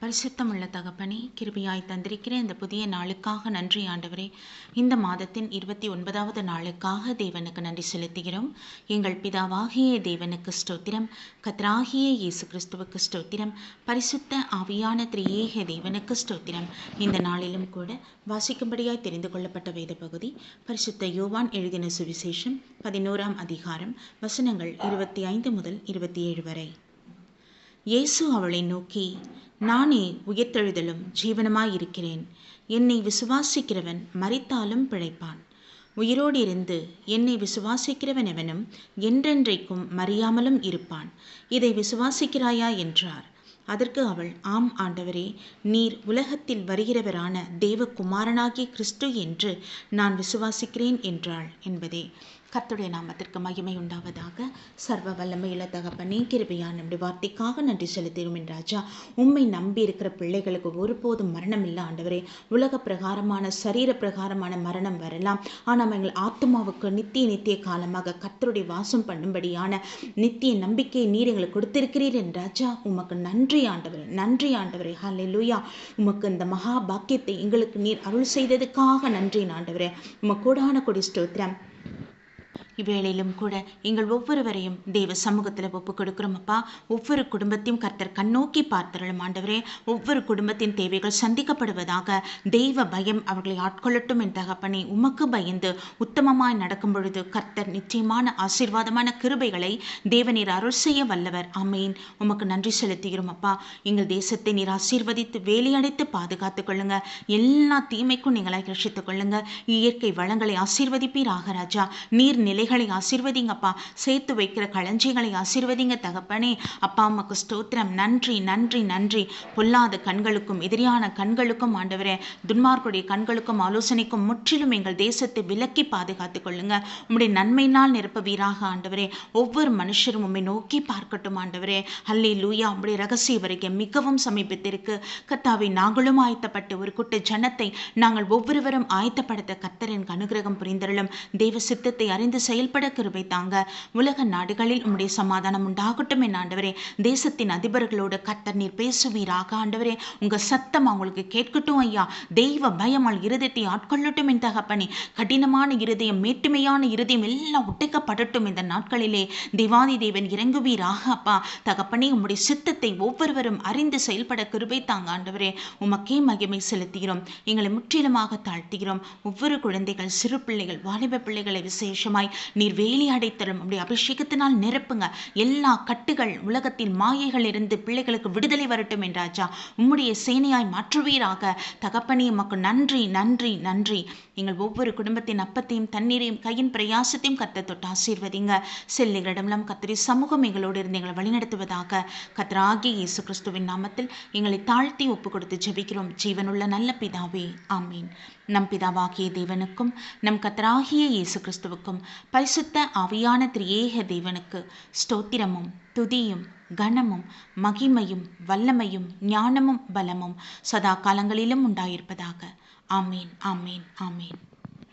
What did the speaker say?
பரிசுத்தமுள்ள தகப்பனே கிருபியாய் தந்திருக்கிற இந்த புதிய நாளுக்காக நன்றி ஆண்டவரே. இந்த மாதத்தின் இருபத்தி ஒன்பதாவது நாளுக்காக தேவனுக்கு நன்றி செலுத்துகிறோம். எங்கள் பிதாவாகிய தேவனுக்கு ஸ்தோத்திரம். கத்ராகிய இயேசு கிறிஸ்துவுக்கு ஸ்தோத்திரம். பரிசுத்த ஆவியான திரியேக தேவனுக்கு ஸ்தோத்திரம். இந்த நாளிலும் கூட வாசிக்கும்படியாய் தெரிந்து கொள்ளப்பட்ட வேத பகுதி பரிசுத்த யோவான் எழுதின சுவிசேஷம் பதினோராம் அதிகாரம் வசனங்கள் இருபத்தி ஐந்து முதல் இருபத்தி ஏழு வரை. இயேசு அவளை நோக்கி நானே உயிர்த்தெழுதலும் ஜீவனமாயிருக்கிறேன். என்னை விசுவாசிக்கிறவன் மறித்தாலும் பிழைப்பான். உயிரோடு இருந்து என்னை விசுவாசிக்கிறவன் எவனும் என்றென்றைக்கும் மறியாமலும் இருப்பான். இதை விசுவாசிக்கிறாயா? என்றார். அதற்கு அவள் ஆம் ஆண்டவரே நீர் உலகத்தில் வருகிறவரான தேவகுமாரனாகிய கிறிஸ்து என்று நான் விசுவாசிக்கிறேன் என்றாள் என்பதே. கர்த்துடைய நாமத்திற்கு மகிமை உண்டாவதாக. சர்வ வல்லமையுள்ள தகப்பனே கிருபையா நம்முடைய வார்த்தைக்காக நன்றி செலுத்திடும் ராஜா. உண்மை நம்பி இருக்கிற பிள்ளைகளுக்கு ஒருபோதும் மரணம் இல்லை ஆண்டவரே. உலக பிரகாரமான சரீர பிரகாரமான மரணம் வரலாம். ஆனால் எங்கள் ஆத்மாவுக்கு நித்திய நித்திய காலமாக கர்த்தருடைய வாசம் பண்ணும்படியான நித்திய நம்பிக்கையை நீர் எங்களுக்கு கொடுத்திருக்கிறீர் என் ராஜா. உமக்கு நன்றி ஆண்டவரே நன்றி ஆண்டவரே. ஹலே லூயா உமக்கு இந்த மகா பாக்கியத்தை எங்களுக்கு நீர் அருள் செய்ததுக்காக நன்றி ஆண்டவரே. உமக்கு கூடான கொடி ஸ்தோத்திரம். இவ்வேளையிலும் கூட எங்கள் ஒவ்வொருவரையும் தேவ சமூகத்தில் ஒப்பு கொடுக்குறோம் அப்பா. ஒவ்வொரு குடும்பத்தையும் கர்த்தர் கண்ணோக்கி பார்த்தருளும் ஆண்டவரே. ஒவ்வொரு குடும்பத்தின் தேவைகள் சந்திக்கப்படுவதாக தெய்வ பயம் அவர்களை ஆட்கொள்ளட்டும் என் தகப்பனே. உமக்கு பயந்து உத்தமமாய் நடக்கும் பொழுது கர்த்தர் நிச்சயமான ஆசீர்வாதமான கிருபைகளை தேவநீர் அருள் செய்ய வல்லவர். அமையின் உமக்கு நன்றி செலுத்துகிறோம் அப்பா. எங்கள் தேசத்தை நீர் ஆசீர்வதித்து வேலையடைத்து பாதுகாத்துக் கொள்ளுங்க. எல்லா தீமைக்கும் நீங்களை ரசித்துக் கொள்ளுங்க. இயற்கை வளங்களை ஆசீர்வதிப்பீராக ராஜா. நீர் நிலை பிள்ளைகளை ஆசிர்வதிங்கப்பா சேர்த்து வைக்கிற களஞ்சியங்களை ஆசிர்வதிங்க தகப்பனே. அப்பா அம்மாக்கு ஸ்தோத்திரம். நன்றி நன்றி நன்றி. பொல்லாத கண்களுக்கும் எதிரியான கண்களுக்கும் ஆண்டவரே. துன்மார்க்குடைய கண்களுக்கும் ஆலோசனைக்கும் முற்றிலும் எங்கள் தேசத்தை விலக்கி பாதுகாத்துக் கொள்ளுங்க. உம்முடைய நன்மையினால் நிரப்பவீராக ஆண்டவரே. ஒவ்வொரு மனுஷரும் உண்மை நோக்கி பார்க்கட்டும் ஆண்டவரே. அல்லே லூயா உம்முடைய ரகசிய வரைக்கும் மிகவும் சமீபத்திற்கு. கத்தாவை நாங்களும் ஆயத்தப்பட்டு ஒரு குட்ட ஜனத்தை நாங்கள் ஒவ்வொருவரும் ஆயத்தப்படுத்த கத்தரின் அனுகிரகம் புரிந்தருளும். தெய்வ சித்தத்தை அறிந்து செய்ய செயல்பட கிருபை தாங்க உலக நாடுகளில் உம்முடைய சமாதானம் உண்டாகட்டும் என் ஆண்டவரே. தேசத்தின் அதிபர்களோடு கத்தர் நீர் பேசுவீராக ஆண்டவரே. உங்க சத்தம் அவங்களுக்கு கேட்கட்டும் ஐயா. தெய்வ பயமால் இருதயத்தை ஆட்கொள்ளட்டும் என் தகப்பனே. கடினமான இருதயம் மேட்டுமையான இருதயம் எல்லாம் ஒட்டைக்கப்படட்டும் இந்த நாட்களிலே. தேவாதி தேவன் இறங்குவீராக அப்பா. தகப்பனே உம்முடைய சித்தத்தை ஒவ்வொருவரும் அறிந்து செயல்பட கிருபை தாங்க ஆண்டவரே. உமக்கே மகிமை செலுத்துகிறோம். எங்களை முற்றிலுமாக தாழ்த்துகிறோம். ஒவ்வொரு குழந்தைகள் சிறு பிள்ளைகள் வாலிப பிள்ளைகளை விசேஷமாய் நீர் வேலி அடைத்தரும் அப்படி அபிஷேகத்தினால் நிரப்புங்க. எல்லா கட்டுகள் உலகத்தில் மாயைகள் இருந்து பிள்ளைகளுக்கு விடுதலை வரட்டும் என்றாச்சா. உம்முடைய சேனையாய் மாற்றுவீராக. தகப்பனே மக்கள் நன்றி நன்றி நன்றி. எங்கள் ஒவ்வொரு குடும்பத்தின் அப்பத்தையும் தண்ணீரையும் கையின் பிரயாசத்தையும் கத்த தொட்டு ஆசீர்வதிங்க. செல்லுகளிடமெல்லாம் கத்திரி சமூகம் எங்களோடு இருந்து எங்களை வழிநடத்துவதாக. கத்ராகிய இயேசு கிறிஸ்துவின் நாமத்தில் எங்களை தாழ்த்தி ஒப்பு கொடுத்து ஜெபிக்கிறோம். ஜீவனுள்ள நல்ல பிதாவே ஆமீன். நம் பிதாவாகிய தேவனுக்கும் நம் கத்தராகிய இயேசு கிறிஸ்துவுக்கும் பரிசுத்த ஆவியான திரியேக தேவனுக்கு ஸ்தோத்திரமும் துதியும் கனமும் மகிமையும் வல்லமையும் ஞானமும் பலமும் சதா காலங்களிலும் உண்டாயிருப்பதாக. ஆமீன் ஆமீன் ஆமீன்.